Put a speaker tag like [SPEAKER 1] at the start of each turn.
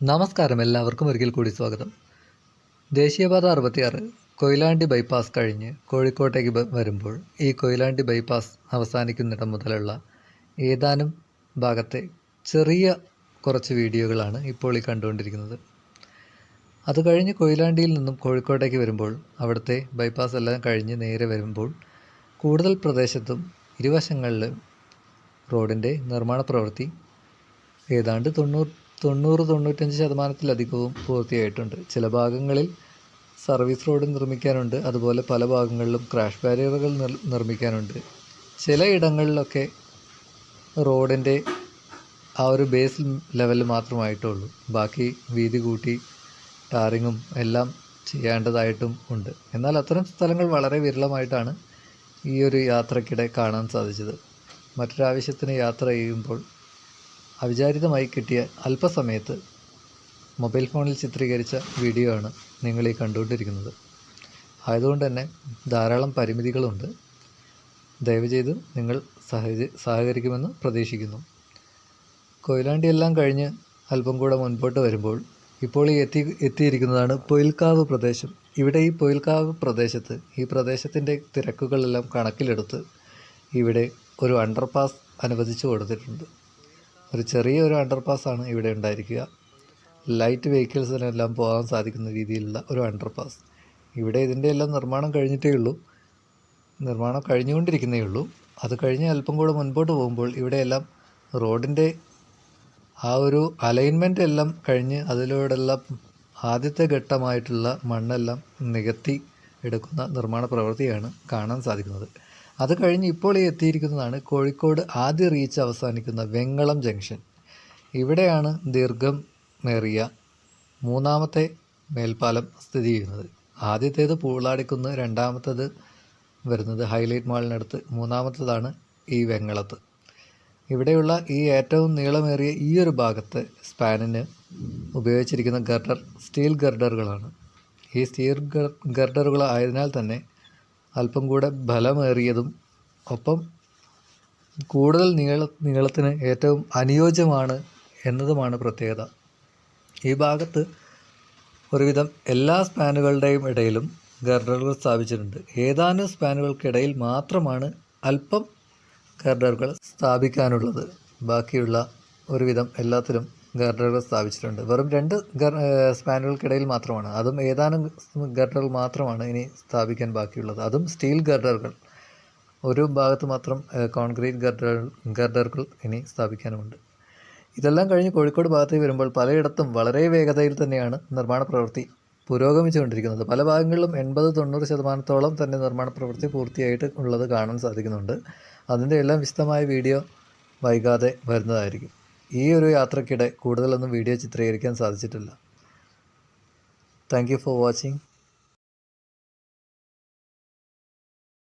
[SPEAKER 1] നമസ്കാരം. എല്ലാവർക്കും ഒരിക്കൽ കൂടി സ്വാഗതം. ദേശീയപാത അറുപത്തിയാറ് കൊയിലാണ്ടി ബൈപ്പാസ് കഴിഞ്ഞ് കോഴിക്കോട്ടേക്ക് വരുമ്പോൾ ഈ കൊയിലാണ്ടി ബൈപ്പാസ് അവസാനിക്കുന്നിടം മുതലുള്ള ഏതാനും ഭാഗത്തെ ചെറിയ കുറച്ച് വീഡിയോകളാണ് ഇപ്പോൾ ഈ കണ്ടുകൊണ്ടിരിക്കുന്നത്. അത് കഴിഞ്ഞ് കൊയിലാണ്ടിയിൽ നിന്നും കോഴിക്കോട്ടേക്ക് വരുമ്പോൾ അവിടുത്തെ ബൈപ്പാസ് എല്ലാം കഴിഞ്ഞ് നേരെ വരുമ്പോൾ കൂടുതൽ പ്രദേശത്തും ഇരുവശങ്ങളിലും റോഡിന്റെ നിർമ്മാണ പ്രവൃത്തി ഏതാണ്ട് തൊണ്ണൂറ് തൊണ്ണൂറ് തൊണ്ണൂറ്റഞ്ച് ശതമാനത്തിലധികവും പൂർത്തിയായിട്ടുണ്ട്. ചില ഭാഗങ്ങളിൽ സർവീസ് റോഡ് നിർമ്മിക്കാനുണ്ട്. അതുപോലെ പല ഭാഗങ്ങളിലും ക്രാഷ് ബാരിയറുകൾ നിർ നിർമ്മിക്കാനുണ്ട്. ചില ഇടങ്ങളിലൊക്കെ റോഡിന്റെ ആ ഒരു ബേസ് ലെവൽ മാത്രമായിട്ടുള്ളൂ. ബാക്കി വീതി കൂട്ടി ടാറിങ്ങും എല്ലാം ചെയ്യേണ്ടതായിട്ടും ഉണ്ട്. എന്നാൽ അത്തരം സ്ഥലങ്ങൾ വളരെ വിരളമായിട്ടാണ് ഈ ഒരു യാത്രക്കിടെ കാണാൻ സാധിച്ചത്. മറ്റൊരാവശ്യത്തിന് യാത്ര ചെയ്യുമ്പോൾ അവിചാരിതമായി കിട്ടിയ അല്പസമയത്ത് മൊബൈൽ ഫോണിൽ ചിത്രീകരിച്ച വീഡിയോ ആണ് നിങ്ങൾ ഈ കണ്ടുകൊണ്ടിരിക്കുന്നത്. ആയതുകൊണ്ട് തന്നെ ധാരാളം പരിമിതികളുണ്ട്. ദയവ് ചെയ്ത് നിങ്ങൾ സഹച സഹകരിക്കുമെന്ന് പ്രതീക്ഷിക്കുന്നു. കൊയിലാണ്ടി എല്ലാം കഴിഞ്ഞ് അല്പം കൂടെ മുൻപോട്ട് വരുമ്പോൾ ഇപ്പോൾ ഈ എത്തി എത്തിയിരിക്കുന്നതാണ് പൊയിൽക്കാവ് പ്രദേശം. ഇവിടെ ഈ പൊയിൽക്കാവ് പ്രദേശത്ത് ഈ പ്രദേശത്തിന്റെ തിരക്കുകളെല്ലാം കണക്കിലെടുത്ത് ഇവിടെ ഒരു അണ്ടർപാസ് അനുവദിച്ചു കൊടുത്തിട്ടുണ്ട്. ഒരു ചെറിയൊരു അണ്ടർ അണ്ടർപാസ്സാണ് ഇവിടെ ഉണ്ടായിരിക്കുക. ലൈറ്റ് വെഹിക്കിൾസിനെല്ലാം പോകാൻ സാധിക്കുന്ന രീതിയിലുള്ള ഒരു അണ്ടർപാസ് ഇവിടെ ഇതിന്റെ എല്ലാം നിർമ്മാണം കഴിഞ്ഞിട്ടേ ഉള്ളൂ. നിർമ്മാണം കഴിഞ്ഞുകൊണ്ടിരിക്കുന്നേ ഉള്ളൂ. അത് കഴിഞ്ഞ് അല്പം കൂടെ മുൻപോട്ട് പോകുമ്പോൾ ഇവിടെയെല്ലാം റോഡിന്റെ ആ ഒരു അലൈൻമെന്റ് എല്ലാം കഴിഞ്ഞ് അതിലൂടെല്ലാം ആദ്യത്തെ ഘട്ടമായിട്ടുള്ള മണ്ണെല്ലാം നികത്തി എടുക്കുന്ന നിർമ്മാണ പ്രവൃത്തിയാണ് കാണാൻ സാധിക്കുന്നത്. അത് കഴിഞ്ഞ് ഇപ്പോൾ എത്തിയിരിക്കുന്നതാണ് കോഴിക്കോട് ആദ്യ റീച്ച് അവസാനിക്കുന്ന വെങ്ങളം ജംഗ്ഷൻ. ഇവിടെയാണ് ദീർഘം മേറിയ മൂന്നാമത്തെ മേൽപ്പാലം സ്ഥിതി ചെയ്യുന്നത്. ആദ്യത്തേത് പൂളാടിക്കുന്ന് രണ്ടാമത്തേത് വരുന്നത് ഹൈലൈറ്റ് മാളിനടുത്ത് മൂന്നാമത്തേതാണ് ഈ വെങ്ങളത്ത്. ഇവിടെയുള്ള ഈ ഏറ്റവും നീളമേറിയ ഈ ഒരു ഭാഗത്തെ സ്പാനിന് ഉപയോഗിച്ചിരിക്കുന്ന ഗർഡർ സ്റ്റീൽ ഗർഡറുകളാണ്. ഈ സ്റ്റീൽ ഗർ ഗർഡറുകൾ ആയതിനാൽ തന്നെ അല്പം കൂടെ ബലമേറിയതും ഒപ്പം കൂടുതൽ നീള നീളത്തിന് ഏറ്റവും അനുയോജ്യമാണ് എന്നതുമാണ് പ്രത്യേകത. ഈ ഭാഗത്ത് ഒരുവിധം എല്ലാ സ്പാനുകളുടെയും ഇടയിലും ഗർഡറുകൾ സ്ഥാപിച്ചിട്ടുണ്ട്. ഏതാനും സ്പാനുകൾക്കിടയിൽ മാത്രമാണ് അല്പം ഗർഡറുകൾ സ്ഥാപിക്കാനുള്ളത്. ബാക്കിയുള്ള ഒരുവിധം എല്ലാത്തിലും ഗർഡറുകൾ സ്ഥാപിച്ചിട്ടുണ്ട്. വെറും രണ്ട് സ്പാനുകൾക്കിടയിൽ മാത്രമാണ്. അതും ഏതാനും ഗർഡറുകൾ മാത്രമാണ് ഇനി സ്ഥാപിക്കാൻ ബാക്കിയുള്ളത്. അതും സ്റ്റീൽ ഗർഡറുകൾ. ഒരു ഭാഗത്ത് മാത്രം കോൺക്രീറ്റ് ഗർഡർ ഗർഡറുകൾ ഇനി സ്ഥാപിക്കാനുമുണ്ട്. ഇതെല്ലാം കഴിഞ്ഞ് കോഴിക്കോട് ഭാഗത്തേക്ക് വരുമ്പോൾ പലയിടത്തും വളരെ വേഗതയിൽ തന്നെയാണ് നിർമ്മാണ പ്രവൃത്തി പുരോഗമിച്ചുകൊണ്ടിരിക്കുന്നത്. പല ഭാഗങ്ങളിലും എൺപത് തൊണ്ണൂറ് ശതമാനത്തോളം തന്നെ നിർമ്മാണ പ്രവൃത്തി പൂർത്തിയായിട്ട് ഉള്ളത് കാണാൻ സാധിക്കുന്നുണ്ട്. അതിന്റെ എല്ലാം വിശദമായ വീഡിയോ വൈകാതെ വരുന്നതായിരിക്കും. ഈ ഒരു യാത്രക്കിടെ കൂടുതലൊന്നും വീഡിയോ ചിത്രീകരിക്കാൻ സാധിച്ചിട്ടില്ല. Thank for watching